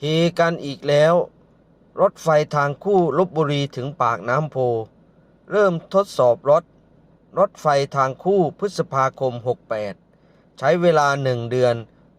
เฮกันอีกแล้ว รถไฟทางคู่ลบบุรีถึงปากน้ำโพ เริ่มทดสอบรถ รถไฟทางคู่พฤษภาคม 68 ใช้เวลาหนึ่งเดือน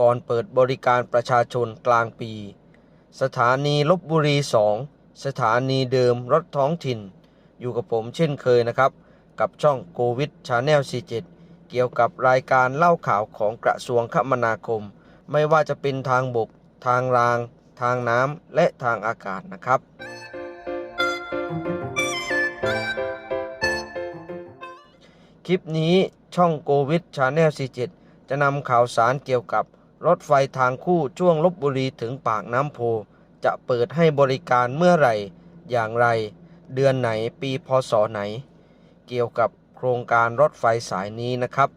ก่อนเปิดบริการประชาชนกลางปี สถานีลบบุรี 2 สถานีเดิมรถท้องถิ่น อยู่กับผมเช่นเคยนะครับ กับช่องโควิดชาแนล47 เกี่ยวกับรายการเล่าข่าวของกระทรวงคมนาคม ไม่ว่าจะเป็นทางบก ทางราง ทางน้ำและทางอากาศนะครับ คลิปนี้ช่องโกวิดชาแนล 47 จะนำข่าวสารเกี่ยวกับรถไฟทางคู่ช่วงลบบุรีถึงปากน้ำโพ จะเปิดให้บริการเมื่อไหร่ อย่างไร เดือนไหนปีพศไหน เกี่ยวกับโครงการรถไฟสายนี้นะครับ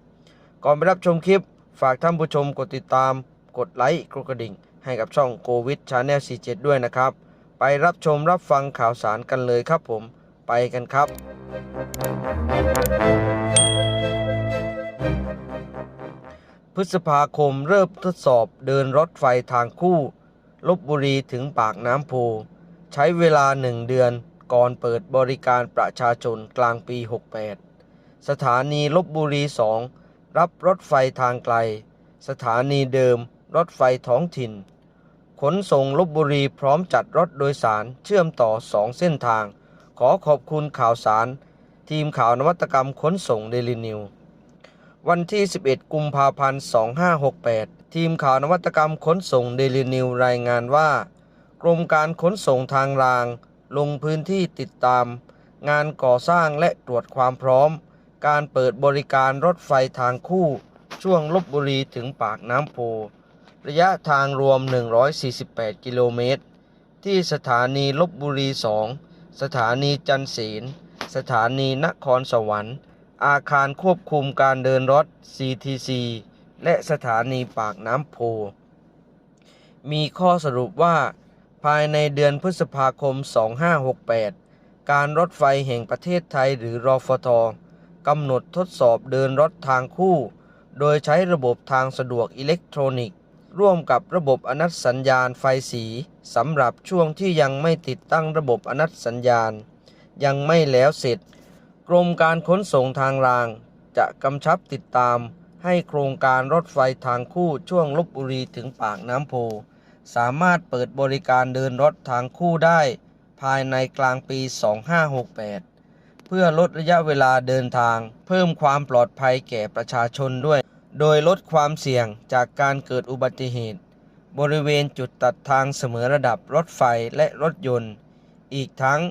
ก่อนไปรับชมคลิปฝากท่านผู้ชมกดติดตาม กดไลค์กดกระดิ่ง ให้กับช่องโกวิดชาแนล47 ด้วยนะครับ ไปรับชมรับฟังข่าวสารกันเลยครับผมไปกันครับ พฤษภาคมเริ่มทดสอบเดินรถไฟทางคู่ลบบุรีถึงปากน้ำโพใช้เวลาหนึ่งเดือนก่อนเปิดบริการประชาชนกลางปี 68 สถานีลบบุรี 2 รับรถไฟทางไกล สถานีเดิมรถไฟท้องถิ่น ขนส่งลบบุรีพร้อมจัดรถโดยสารเชื่อมต่อสองเส้นทาง ขอขอบคุณข่าวสาร ทีมข่าวนวัตกรรมขนส่งเดลินิว วันที่ 11 กุมภาพันธ์ 2568 ทีมข่าวนวัตกรรมขนส่งเดลินิวรายงานว่า กรมการขนส่งทางราง ลงพื้นที่ติดตาม งานก่อสร้างและตรวจความพร้อม การเปิดบริการรถไฟทางคู่ ช่วงลบบุรีถึงปากน้ำโพ ระยะทางรวม 148 กิโลเมตร ที่สถานีลบบุรี 2 สถานีจันศีลสถานีนครสวรรค์ อาคารควบคุมการเดินรถ CTC และสถานีปากน้ำโพ มีข้อสรุปว่า ภายในเดือนพฤษภาคม 2568 การรถไฟแห่งประเทศไทยหรือรอฟทกำหนดทดสอบเดินรถทางคู่ โดยใช้ระบบทางสะดวกอิเล็กทรอนิกส์ ร่วมกับระบบอนัตสัญญาณไฟสีสำหรับช่วงที่ยังไม่ติดตั้งระบบอนัตสัญญาณ ยังไม่แล้วเสร็จ กรมการขนส่งทางราง จะกำชับติดตาม ให้โครงการรถไฟทางคู่ช่วงลบบุรีถึงปากน้ำโพ สามารถเปิดบริการเดินรถทางคู่ได้ ภายในกลางปี 2568 เพื่อลดระยะเวลาเดินทาง เพิ่มความปลอดภัยแก่ประชาชนด้วย โดยลดความเสี่ยงจากการเกิดอุบัติเหตุ บริเวณจุดตัดทางเสมอระดับรถไฟและรถยนต์ อีกทั้ง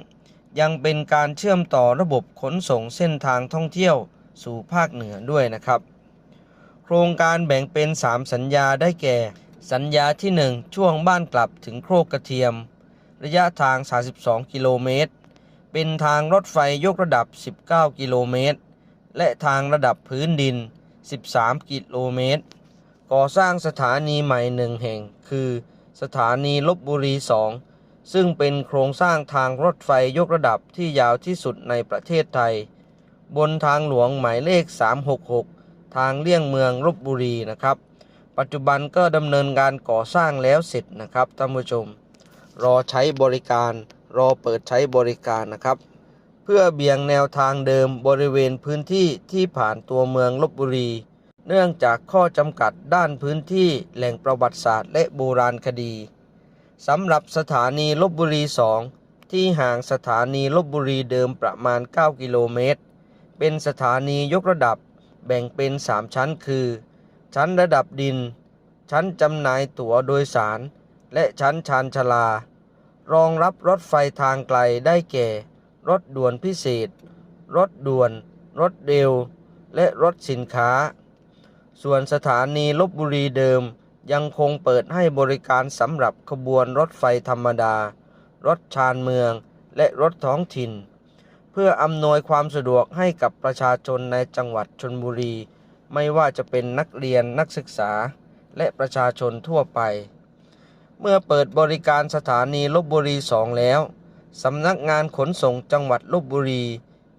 ยังเป็นการเชื่อมต่อระบบขนส่งเส้นทางท่องเที่ยวสู่ภาคเหนือด้วยนะครับ โครงการแบ่งเป็น 3 สัญญาได้แก่ สัญญาที่ 1 ช่วงบ้านกลับถึงโครกกระเทียม ระยะทาง 32 กิโลเมตร เป็นทางรถไฟยกระดับ 19 กิโลเมตร และทางระดับพื้นดิน 13 กิโลเมตร ก่อสร้างสถานีใหม่หนึ่งแห่ง คือสถานีลบบุรี 2 ซึ่งเป็นโครงสร้างทางรถไฟยกระดับที่ยาวที่สุดในประเทศไทย บนทางหลวงหมายเลข 366 ทางเลี่ยงเมืองลบบุรีนะครับ ปัจจุบันก็ดำเนินการก่อสร้างแล้วเสร็จนะครับท่านผู้ชม รอใช้บริการ รอเปิดใช้บริการนะครับ เพื่อเบี่ยงแนวทางเดิมบริเวณพื้นที่ที่ผ่านตัวเมืองลบบุรี เนื่องจากข้อจำกัดด้านพื้นที่แหล่งประวัติศาสตร์และโบราณคดีสำหรับสถานีลบบุรี 2 ที่ห่างสถานีลบบุรีเดิมประมาณ 9 กิโลเมตร เป็นสถานียกระดับแบ่งเป็น 3 ชั้นคือ ชั้นระดับดิน ชั้นจำหน่ายตั๋วโดยสาร และชั้นชานชาลารองรับรถไฟทางไกลได้แก่ รถด่วนพิเศษ รถด่วน รถเร็ว และรถสินค้า ส่วนสถานีลบบุรีเดิมยังคงเปิดให้บริการสำหรับขบวนรถไฟธรรมดา รถชานเมือง และรถท้องถิ่น เพื่ออำนวยความสะดวกให้กับประชาชนในจังหวัดชนบุรี ไม่ว่าจะเป็นนักเรียนนักศึกษา และประชาชนทั่วไป เมื่อเปิดบริการสถานีลบบุรี2แล้ว สำนักงานขนส่งจังหวัดลบบุรี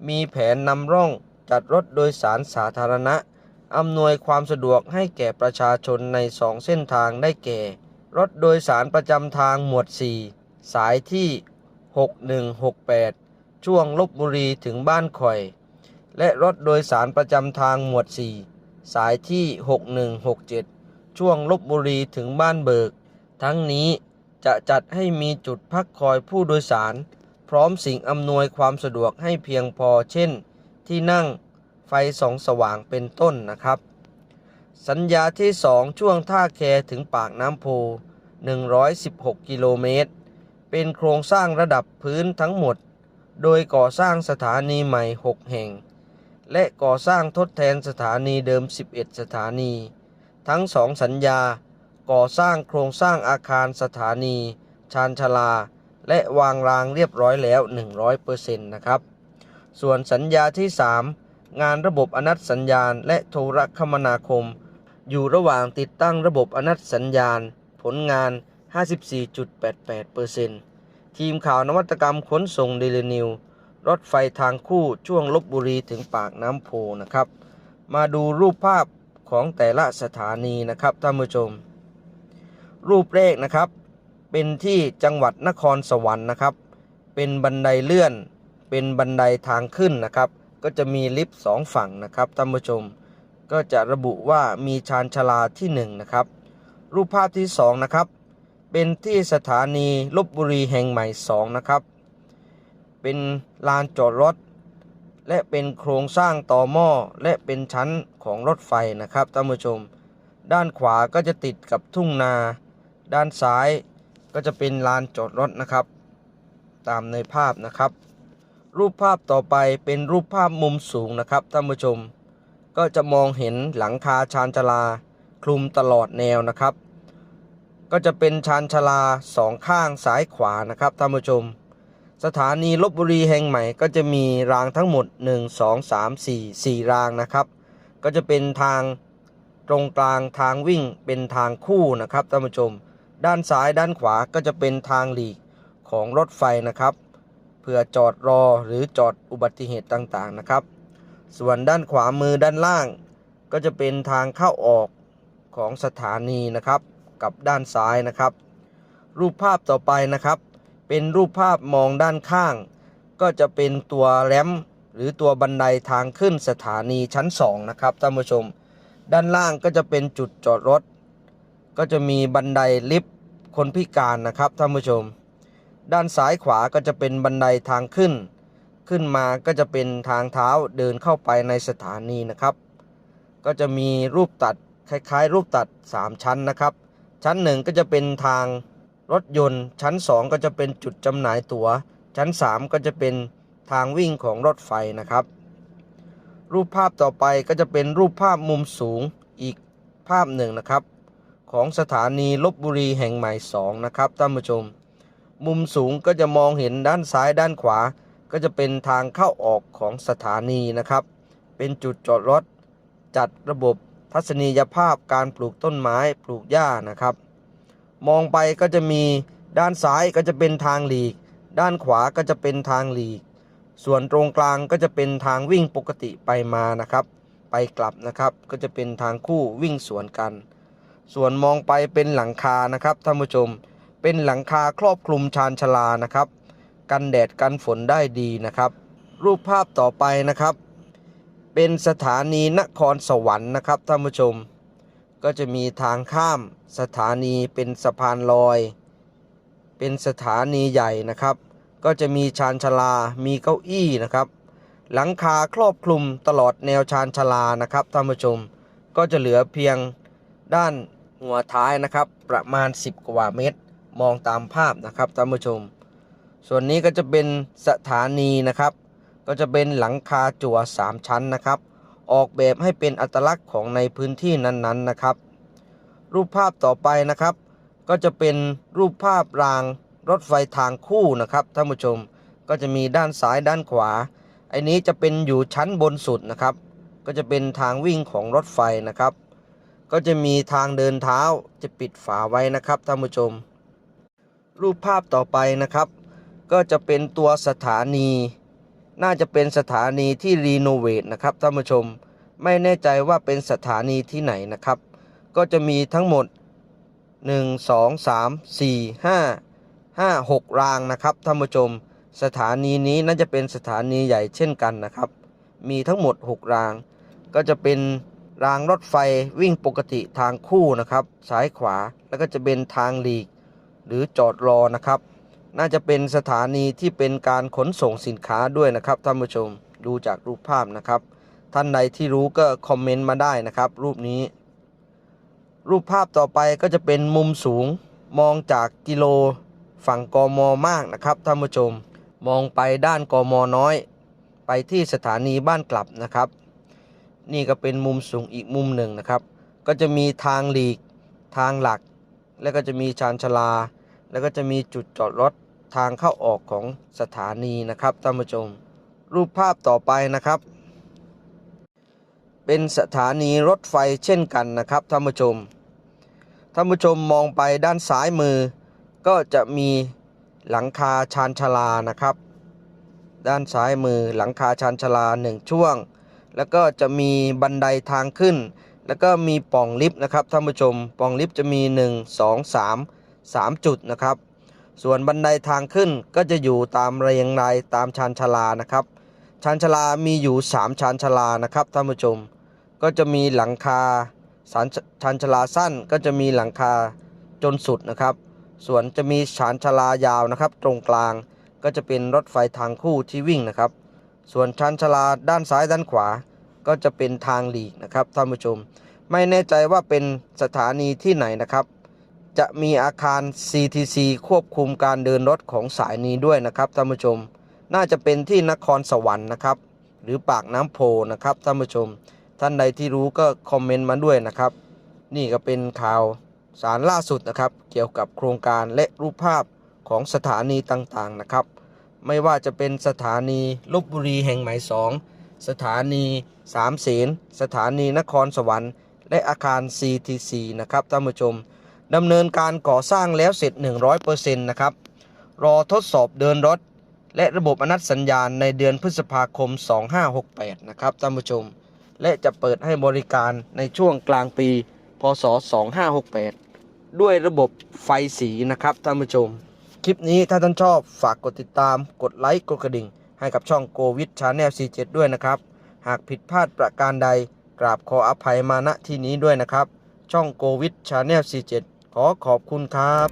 มีแผนนำร่องจัดรถโดยสารสาธารณะ อำนวยความสะดวกให้แก่ประชาชนในสองเส้นทางได้แก่ รถโดยสารประจำทางหมวด 4 สายที่ 6168 ช่วงลบบุรีถึงบ้านข่อย และรถโดยสารประจำทางหมวด 4 สายที่ 6167 ช่วงลบบุรีถึงบ้านเบิก ทั้งนี้ จะจัดให้มีจุดพักคอยผู้โดยสาร พร้อมสิ่งอำนวยความสะดวกให้เพียงพอ เช่น ที่นั่งไฟสองสว่างเป็นต้นนะครับ สัญญาที่ 2 ช่วงท่าแคถึงปากน้ำโพ 116 กิโลเมตร เป็นโครงสร้างระดับพื้นทั้งหมด โดยก่อสร้างสถานีใหม่ 6 แห่ง และก่อสร้างทดแทนสถานีเดิม 11 สถานี ทั้งสองสัญญา ก่อสร้างโครงสร้างอาคารสถานี ชานชาลา และวางรางเรียบร้อยแล้ว 100%นะครับ ส่วนสัญญาที่ 3 งานระบบอนัตสัญญาณ และโทรคมนาคม อยู่ระหว่างติดตั้งระบบอนัตสัญญาณ ผลงาน 54.88%ทีมข่าวนวัตกรรมขนส่งเดลินิวรถไฟทางคู่ช่วงลบบุรีถึงปากน้ำโพนะครับ มาดูรูปภาพของแต่ละสถานีนะครับท่านผู้ชม รูปแรกนะครับ เป็นที่จังหวัดนครสวรรค์นะครับ เป็นบันไดเลื่อน เป็นบันไดทางขึ้นนะครับ ก็จะมีลิฟต์สองฝั่งนะครับท่านผู้ชม ก็จะระบุว่ามีชานชลาที่1นงนะครับ รูปภาพที่2นะครับเป็นที่สถานีลบบุรีแห่งใหม่2นะครับ เป็นลานจอดรถ และเป็นโครงสร้างต่อหม้อและเป็นชั้นของรถไฟนะครับท่านผู้ชม ด้านขวาก็จะติดกับทุ่งนา ด้านซ้ายก็จะเป็นลานจอดรถนะครับ ตามในภาพนะครับ รูปภาพต่อไปเป็นรูปภาพมุมสูงนะครับท่านผู้ชม ก็จะมองเห็นหลังคาชานชาลาคลุมตลอดแนวนะครับ ก็จะเป็นชานชาลาสองข้างซ้ายขวานะครับท่านผู้ชม สถานีลบบุรีแห่งใหม่ก็จะมีรางทั้งหมด 1 2 3 4 4 รางนะครับ ก็จะเป็นทางตรงกลางทางวิ่งเป็นทางคู่นะครับท่านผู้ชม ด้านซ้ายด้านขวาก็จะเป็นทางหลีกของรถไฟนะครับ เพื่อจอดรอหรือจอดอุบัติเหตุต่างๆนะครับ ส่วนด้านขวามือด้านล่าง ก็จะเป็นทางเข้าออกของสถานีนะครับ กับด้านซ้ายนะครับ รูปภาพต่อไปนะครับ เป็นรูปภาพมองด้านข้าง ก็จะเป็นตัวแรมหรือตัวบันไดทางขึ้นสถานีชั้น 2 นะครับท่านผู้ชม ด้านล่างก็จะเป็นจุดจอดรถ ก็จะมีบันไดลิฟต์คนพิการนะครับท่านผู้ชม ด้านซ้ายขวาก็จะเป็นบันไดทางขึ้น ขึ้นมาก็จะเป็นทางเท้าเดินเข้าไปในสถานีนะครับ ก็จะมีรูปตัดคล้ายๆ รูปตัด 3 ชั้นนะครับ ชั้น 1 ก็จะเป็นทางรถยนต์ ชั้น 2 ก็จะเป็นจุดจำหน่ายตั๋ว ชั้น 3 ก็จะเป็นทางวิ่งของรถไฟนะครับ รูปภาพต่อไปก็จะเป็นรูปภาพมุมสูงอีกภาพหนึ่งนะครับ ของสถานีลบบุรีแห่งใหม่2นะครับท่านผู้ชม มุมสูงก็จะมองเห็นด้านซ้ายด้านขวา ก็จะเป็นทางเข้าออกของสถานีนะครับ เป็นจุดจอดรถ จัดระบบทัศนียภาพการปลูกต้นไม้ปลูกหญ้านะครับ มองไปก็จะมีด้านซ้ายก็จะเป็นทางหลีก ด้านขวาก็จะเป็นทางหลีก ส่วนตรงกลางก็จะเป็นทางวิ่งปกติไปมานะครับ ไปกลับนะครับก็จะเป็นทางคู่วิ่งสวนกัน ส่วนมองไปเป็นหลังคานะครับท่านผู้ชม เป็นหลังคาครอบคลุมชานชลานะครับ กันแดดกันฝนได้ดีนะครับ รูปภาพต่อไปนะครับ เป็นสถานีนครสวรรค์นะครับท่านผู้ชม ก็จะมีทางข้ามสถานีเป็นสะพานลอย เป็นสถานีใหญ่นะครับ ก็จะมีชานชลา มีเก้าอี้นะครับหลังคาครอบคลุมตลอดแนวชานชลานะครับท่านผู้ชม ก็จะเหลือเพียงด้าน หัวท้ายนะครับ ประมาณ 10 กว่าเมตร มองตามภาพนะครับท่านผู้ชม ส่วนนี้ก็จะเป็นสถานีนะครับ ก็จะเป็นหลังคาจั่ว 3 ชั้นนะครับ ออกแบบให้เป็นอัตลักษณ์ของในพื้นที่นั้นๆนะครับ รูปภาพต่อไปนะครับ ก็จะเป็นรูปภาพรางรถไฟทางคู่นะครับท่านผู้ชมก็จะมีด้านซ้ายด้านขวาไอ้นี้จะเป็นอยู่ชั้นบนสุดนะครับ ก็จะเป็นทางวิ่งของรถไฟนะครับ ก็จะมีทางเดินเท้าจะปิดฝาไว้นะครับท่านผู้ชม รูปภาพต่อไปนะครับ ก็จะเป็นตัวสถานี น่าจะเป็นสถานีที่รีโนเวทนะครับท่านผู้ชม ไม่แน่ใจว่าเป็นสถานีที่ไหนนะครับ ก็จะมีทั้งหมด 1 2 3 4 5 5 6 รางนะครับท่านผู้ชม สถานีนี้น่าจะเป็นสถานีใหญ่เช่นกันนะครับ มีทั้งหมด 6 ราง ก็จะเป็น รางรถไฟวิ่งปกติทางคู่นะครับ ซ้ายขวาแล้วก็จะเป็นทางหลีก หรือจอดรอนะครับ น่าจะเป็นสถานีที่เป็นการขนส่งสินค้าด้วยนะครับท่านผู้ชมดูจากรูปภาพนะครับ ท่านใดที่รู้ก็คอมเมนต์มาได้นะครับ รูปนี้ รูปภาพต่อไปก็จะเป็นมุมสูงมองจากกิโลฝั่งกมมากนะครับท่านผู้ชม มองไปด้านกมน้อย ไปที่สถานีบ้านกลับนะครับ นี่ก็เป็นมุมสูงอีกมุมหนึ่งนะครับ ก็จะมีทางหลีกทางหลัก แล้วก็จะมีชานชลา แล้วก็จะมีจุดจอดรถทางเข้าออกของสถานีนะครับท่านผู้ชม รูปภาพต่อไปนะครับ เป็นสถานีรถไฟเช่นกันนะครับท่านผู้ชมท่านผู้ชมมองไปด้านซ้ายมือ ก็จะมีหลังคาชานชลานะครับ ด้านซ้ายมือหลังคาชานชลาหนึ่งช่วง แล้วก็จะมีบันไดทางขึ้น แล้วก็มีป่องลิฟต์นะครับท่านผู้ชมป่องลิฟต์จะมี 1 2 3 3 จุดนะครับ ส่วนบันไดทางขึ้นก็จะอยู่ตามเรียงรายตามชานชาลานะครับชานชาลามีอยู่ 3ชานชาลานะครับท่านผู้ชม ก็จะมีหลังคาสานชานชาลาสั้นก็จะมีหลังคาจนสุดนะครับ ส่วนจะมีชานชาลายาวนะครับ ตรงกลางก็จะเป็นรถไฟทางคู่ที่วิ่งนะครับ ส่วนชานชาลาด้านซ้ายด้านขวา ก็จะเป็นทางหลีกนะครับท่านผู้ชม ไม่แน่ใจว่าเป็นสถานีที่ไหนนะครับ จะมีอาคาร CTC ควบคุมการเดินรถของสายนี้ด้วยนะครับท่านผู้ชม น่าจะเป็นที่นครสวรรค์นะครับ หรือปากน้ำโพนะครับท่านผู้ชม ท่านใดที่รู้ก็คอมเมนต์มาด้วยนะครับ นี่ก็เป็นข่าวสารล่าสุดนะครับ เกี่ยวกับโครงการและรูปภาพของสถานีต่างๆนะครับ ไม่ว่าจะเป็นสถานีลบบุรีแห่งหม่2สอง สถานีสามเสนสถานีนครสวรรค์ และอาคาร CTC นะครับท่านผู้ชมดำเนินการก่อสร้างแล้วเสร็จ 100%นะครับ รอทดสอบเดินรถ และระบบอนัตสัญญาณในเดือนพฤษภาคม 2568 นะครับท่านผู้ชม และจะเปิดให้บริการในช่วงกลางปี พศ 2568 ด้วยระบบไฟสีนะครับท่านผู้ชม คลิปนี้ถ้าท่านชอบฝากกดติดตาม กดไลค์ กดกระดิ่ง ให้กับช่องโกวิดชาแนล C7 ด้วยนะครับ หากผิดพลาดประการใดกราบขออภัยมาณที่นี้ด้วยนะครับ ช่องโกวิดชาแนล C7 ขอขอบคุณครับ